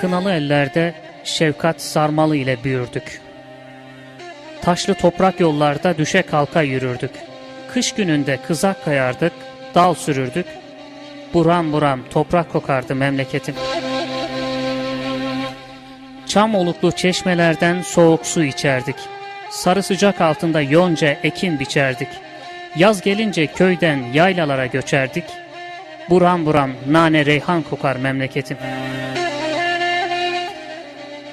Kınalı ellerde şefkat sarmalı ile büyürdük. Taşlı toprak yollarda düşe kalka yürürdük. Kış gününde kızak kayardık, dal sürürdük. Buram buram toprak kokardı memleketim. Çam oluklu çeşmelerden soğuk su içerdik. Sarı sıcak altında yonca ekin biçerdik. Yaz gelince köyden yaylalara göçerdik. Buram buram nane reyhan kokar memleketim.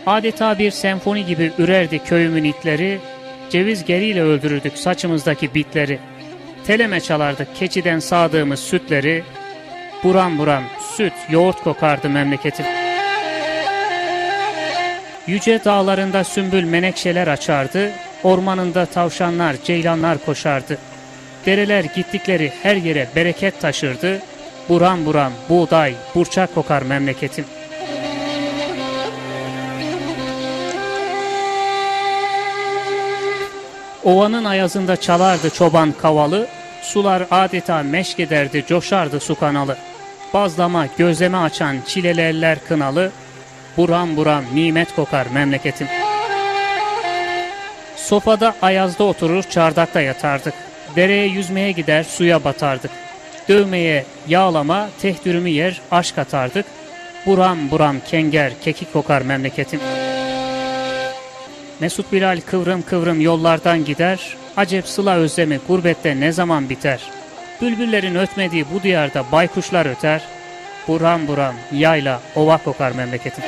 Adeta bir senfoni gibi ürerdi köyümün itleri, ceviz geriyle öldürürdük saçımızdaki bitleri. Teleme çalardık keçiden sağdığımız sütleri, buram buram süt, yoğurt kokardı memleketim. Yüce dağlarında sümbül menekşeler açardı, ormanında tavşanlar, ceylanlar koşardı. Dereler gittikleri her yere bereket taşırdı, buram buram buğday, burçak kokar memleketim. Ovanın ayazında çalardı çoban kavalı, sular adeta meşk ederdi, coşardı su kanalı. Bazlama, gözleme açan çilelerler kınalı, buram buram nimet kokar memleketim. Sofada ayazda oturur, çardakta yatardık. Dereye yüzmeye gider, suya batardık. Dövmeye, yağlama, tehdürümü yer, aşk atardık. Buram buram kenger, kekik kokar memleketim. Mesut Bilal kıvrım kıvrım yollardan gider, acep sıla özlemi gurbette ne zaman biter? Bülbüllerin ötmediği bu diyarda baykuşlar öter, buram buram yayla ova kokar memleketim.